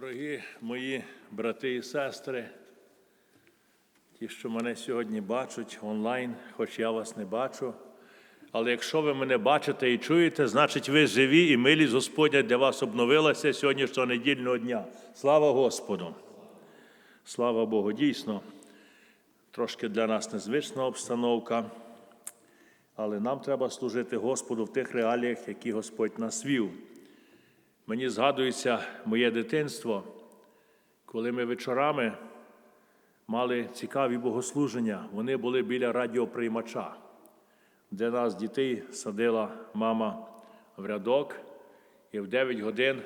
Дорогі мої брати і сестри, ті, що мене сьогодні бачать онлайн, хоч я вас не бачу. Але якщо ви мене бачите і чуєте, значить ви живі і милість Господня для вас обновилася сьогоднішнього недільного дня. Слава Господу! Слава Богу! Дійсно, трошки для нас незвична обстановка, але нам треба служити Господу в тих реаліях, які Господь нас вів. Мені згадується моє дитинство, коли ми вечорами мали цікаві богослуження. Вони були біля радіоприймача, де нас дітей садила мама в рядок. І в 9 годин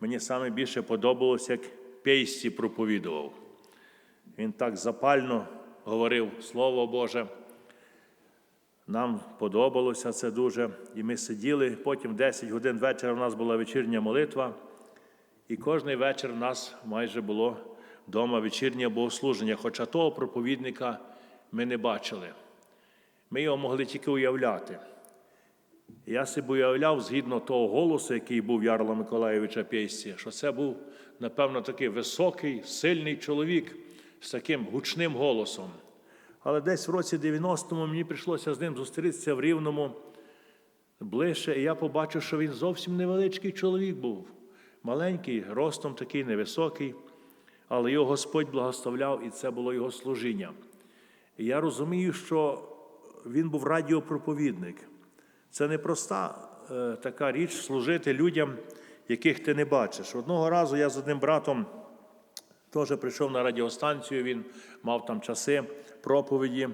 мені саме більше подобалося, як пейсті проповідував. Він так запально говорив Слово Боже. Нам подобалося це дуже. І ми сиділи. Потім в 10 годин вечора у нас була вечірня молитва. І кожний вечір у нас майже було вдома вечірнє богослуження. Хоча того проповідника ми не бачили. Ми його могли тільки уявляти. Я собі уявляв, згідно того голосу, який був Ярла Миколаєвича Пєсті, що це був, напевно, такий високий, сильний чоловік з таким гучним голосом. Але десь в році 90-му мені прийшлося з ним зустрітися в Рівному ближче, і я побачив, що він зовсім невеличкий чоловік був. Маленький, ростом такий невисокий, але його Господь благословляв, і це було його служіння. І я розумію, що він був радіопроповідник. Це не проста е, така річ служити людям, яких ти не бачиш. Одного разу я з одним братом теж прийшов на радіостанцію, він мав там часи проповіді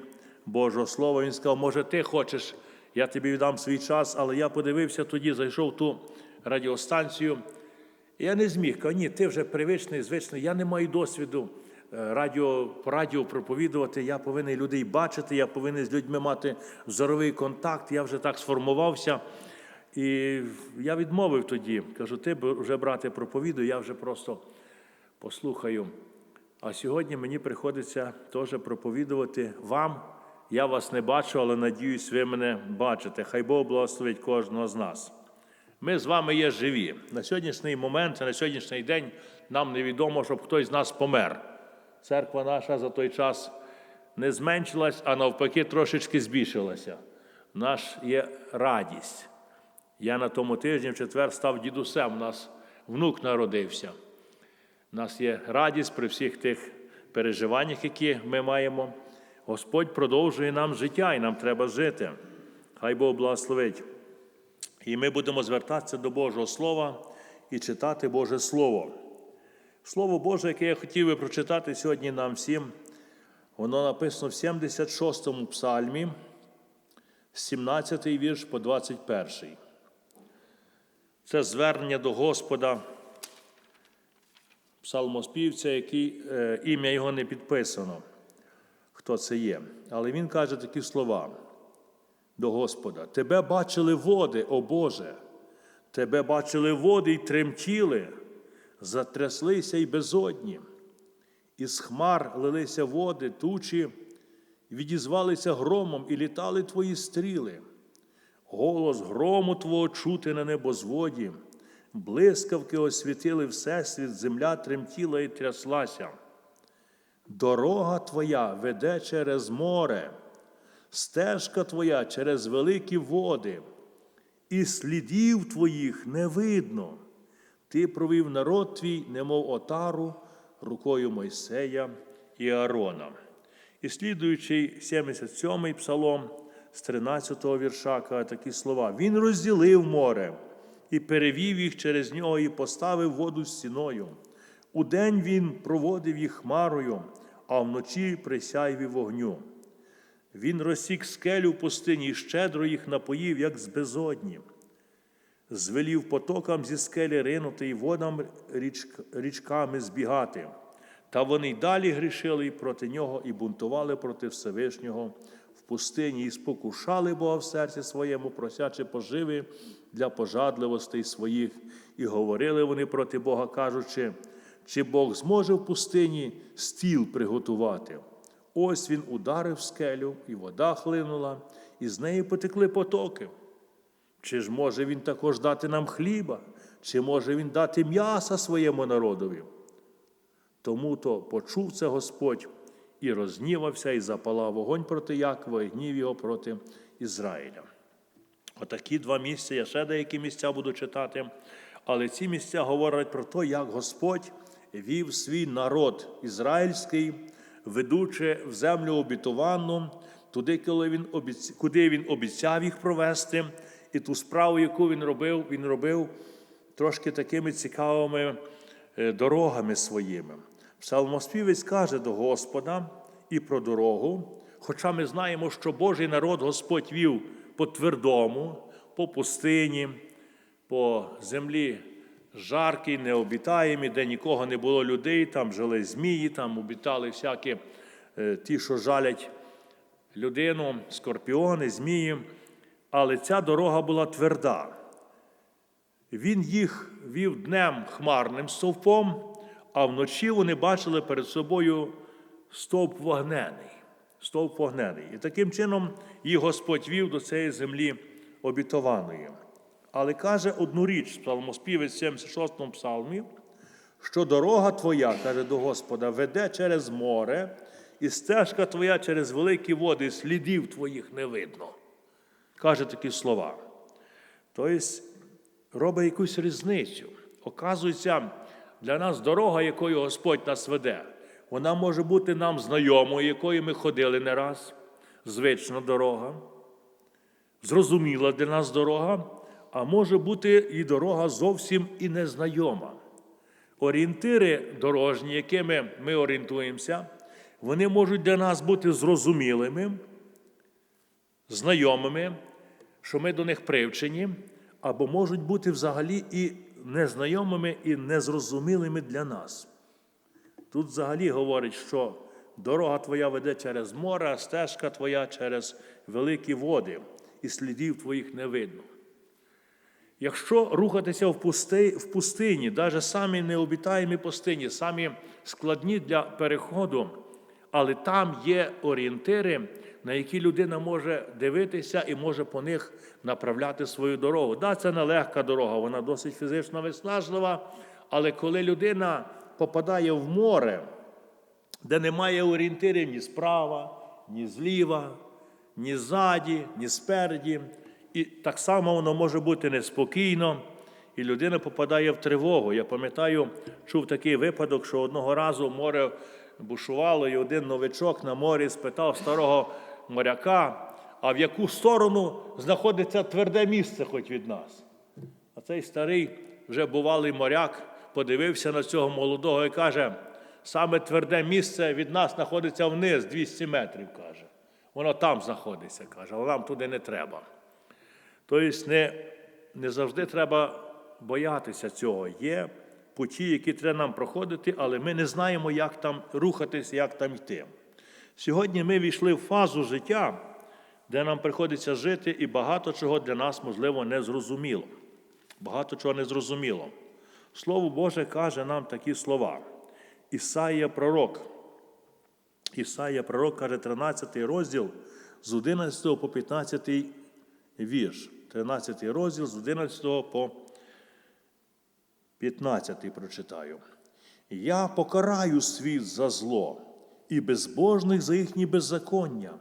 Божого Слова. Він сказав, може, ти хочеш, я тобі віддам свій час, але я подивився тоді, зайшов ту радіостанцію. І я не зміг. Кажу, ні, ти вже привичний, звичний, я не маю досвіду е, радіо, по радіо проповідувати, я повинен людей бачити, я повинен з людьми мати зоровий контакт, я вже так сформувався. І я відмовив тоді. Кажу, ти вже, брате, проповідуй, я вже просто послухаю. А сьогодні мені приходиться теж проповідувати вам. Я вас не бачу, але надіюсь, ви мене бачите. Хай Бог благословить кожного з нас. Ми з вами є живі. На сьогоднішній момент, на сьогоднішній день нам невідомо, щоб хтось з нас помер. Церква наша за той час не зменшилась, а навпаки, трошечки збільшилася. Наш є радість. Я на тому тижні в четвер став дідусем, у нас внук народився. У нас є радість при всіх тих переживаннях, які ми маємо. Господь продовжує нам життя, і нам треба жити. Хай Бог благословить. І ми будемо звертатися до Божого Слова і читати Боже Слово. Слово Боже, яке я хотів би прочитати сьогодні нам всім, воно написано в 76-му псальмі, 17-й вірш по 21. Це звернення до Господа, псалмоспівця, який е, ім'я його не підписано, хто це є. Але він каже такі слова до Господа: Тебе бачили води, о Боже, Тебе бачили води й тремтіли, затряслися й безодні, із хмар лилися води, тучі, відізвалися громом і літали твої стріли. Голос грому Твого чути на небозводі, блискавки освітили всесвіт, земля тремтіла і тряслася. Дорога Твоя веде через море, стежка Твоя через великі води, і слідів Твоїх не видно. Ти провів народ твій, немов отару, рукою Мойсея і Аарона. І слідуючий 77-й псалом з 13-го вірша каже такі слова: Він розділив море і перевів їх через нього, і поставив воду стіною. Удень він проводив їх хмарою, а вночі присяйві вогню. Він розсік скелю в пустині і щедро їх напоїв, як з безодні. Звелів потокам зі скелі ринути і водам річ- річками збігати. Та вони й далі грішили проти нього і бунтували проти Всевишнього в пустині, і спокушали Бога в серці своєму, просячи поживи для пожадливостей своїх. І говорили вони проти Бога, кажучи, чи Бог зможе в пустині стіл приготувати. Ось він ударив скелю, і вода хлинула, і з неї потекли потоки. Чи ж може він також дати нам хліба, чи може він дати м'яса своєму народові? Тому то почув це Господь і рознівався, і запалав вогонь проти Якова, і гнів його проти Ізраїля. Отакі два місця, я ще деякі місця буду читати, але ці місця говорять про те, як Господь вів свій народ ізраїльський, ведучи в землю обітовану, туди, коли він обіц... куди він обіцяв їх провести, і ту справу, яку він робив, він робив трошки такими цікавими е, дорогами своїми. Псалмоспівець каже до Господа і про дорогу, хоча ми знаємо, що Божий народ Господь вів по твердому, по пустині, по землі жаркій, необітаємій, де нікого не було людей, там жили змії, там обітали всякі е, ті, що жалять людину, скорпіони, змії. Але ця дорога була тверда. Він їх вів днем хмарним стовпом, а вночі вони бачили перед собою стовп вогнений. Стовп вогнений. І таким чином їх Господь вів до цієї землі обітованої. Але каже одну річ, псалмоспівець в 76-му псалмі, що дорога твоя, каже до Господа, веде через море, і стежка твоя через великі води, слідів твоїх не видно. Каже такі слова. Тобто робить якусь різницю. Оказується, для нас дорога, якою Господь нас веде, вона може бути нам знайомою, якою ми ходили не раз, звична дорога, зрозуміла для нас дорога, а може бути і дорога зовсім і незнайома. Орієнтири дорожні, якими ми орієнтуємося, вони можуть для нас бути зрозумілими, знайомими, що ми до них привчені, або можуть бути взагалі і незнайомими, і незрозумілими для нас. Тут взагалі говорить, що дорога твоя веде через море, а стежка твоя через великі води, і слідів твоїх не видно. Якщо рухатися в пусти, в пустині, навіть самі необітаємі пустині, самі складні для переходу, але там є орієнтири, на які людина може дивитися і може по них направляти свою дорогу. Да, це нелегка дорога, вона досить фізично виснажлива, але коли людина попадає в море, де немає орієнтирів ні справа, ні зліва, ні ззаді, ні спереді, і так само воно може бути неспокійно, і людина попадає в тривогу. Я пам'ятаю, чув такий випадок, що одного разу море бушувало, і один новичок на морі спитав старого моряка, а в яку сторону знаходиться тверде місце хоч від нас. А цей старий, вже бувалий моряк, подивився на цього молодого і каже, саме тверде місце від нас знаходиться вниз, 200 метрів, каже. Воно там знаходиться, каже, але нам туди не треба. Тобто не, не завжди треба боятися цього. Є путі, які треба нам проходити, але ми не знаємо, як там рухатися, як там йти. Сьогодні ми війшли в фазу життя, де нам приходиться жити, і багато чого для нас, можливо, не зрозуміло. Багато чого не зрозуміло. Слово Боже каже нам такі слова. Ісаїя пророк. Ісаїя пророк каже 13 розділ з 11 по 15 вірш. 13 розділ з 11 по 15 прочитаю. Я покараю світ за зло і безбожних за їхні беззаконня,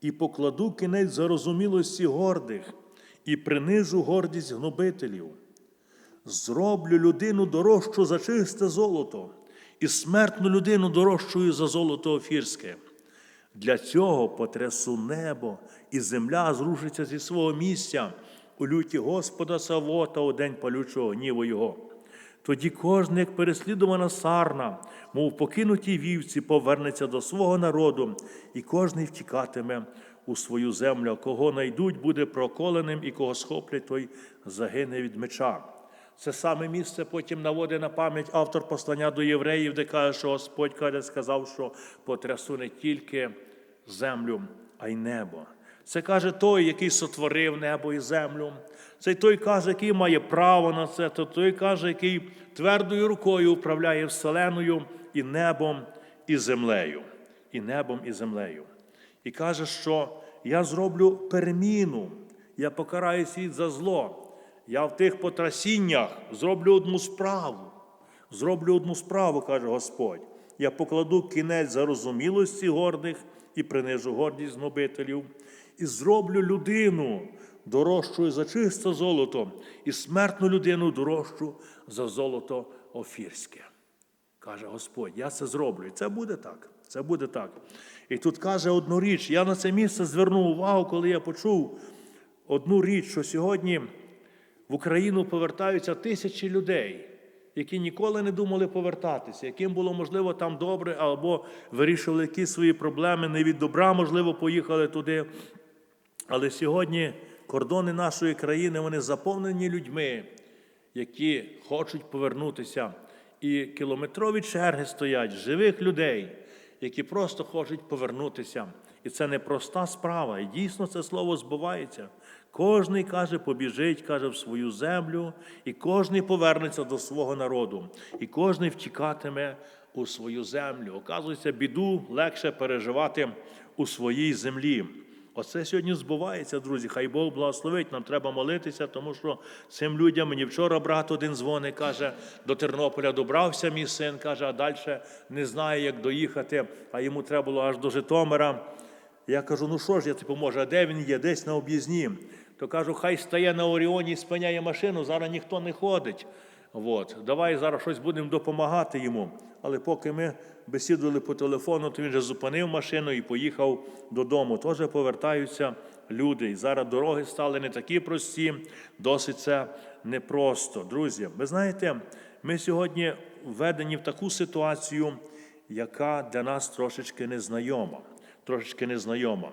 і покладу кінець зарозумілості гордих, і принижу гордість гнобителів. Зроблю людину дорожчу за чисте золото, і смертну людину дорожчою за золото офірське. Для цього потрясу небо, і земля зрушиться зі свого місця у люті Господа Савота у день палючого гніву Його. Тоді кожен, як переслідувана сарна, мов покинуті вівці, повернеться до свого народу, і кожний втікатиме у свою землю, кого найдуть, буде проколеним, і кого схоплять, той загине від меча. Це саме місце потім наводить на пам'ять автор послання до євреїв, де каже, що Господь каже, сказав, що потрясу не тільки землю, а й небо. Це каже той, який сотворив небо і землю. Це той каже, який має право на це, то той каже, який твердою рукою управляє вселеною і небом, і землею, і небом, і землею. І каже, що я зроблю переміну, я покараю світ за зло. Я в тих потрясіннях зроблю одну справу. Зроблю одну справу, каже Господь. Я покладу кінець зарозумілості гордих і принижу гордість гнобителів, і зроблю людину дорожчою за чисте золото, і смертну людину дорожчу за золото офірське. Каже Господь, я це зроблю. І це буде так. Це буде так. І тут каже одну річ. Я на це місце звернув увагу, коли я почув одну річ, що сьогодні в Україну повертаються тисячі людей, які ніколи не думали повертатися, яким було можливо там добре, або вирішили якісь свої проблеми, не від добра, можливо, поїхали туди. Але сьогодні кордони нашої країни вони заповнені людьми, які хочуть повернутися. І кілометрові черги стоять живих людей, які просто хочуть повернутися. І це не проста справа. І дійсно це слово збувається. Кожний каже, побіжить, каже, в свою землю, і кожний повернеться до свого народу, і кожний втікатиме у свою землю. Оказується, біду легше переживати у своїй землі. Оце сьогодні збувається, друзі. Хай Бог благословить. Нам треба молитися, тому що цим людям мені вчора брат один дзвонить, каже, до Тернополя добрався мій син, каже, а далі не знає, як доїхати, а йому треба було аж до Житомира. Я кажу, ну що ж я ти поможу, а де він є? Десь на об'їзні. То кажу, хай стає на Оріоні і спиняє машину, зараз ніхто не ходить. От. Давай зараз щось будемо допомагати йому. Але поки ми бесідували по телефону, то він вже зупинив машину і поїхав додому. Теж повертаються люди. І зараз дороги стали не такі прості, досить це непросто. Друзі, ви знаєте, ми сьогодні введені в таку ситуацію, яка для нас трошечки незнайома. Трошечки незнайома.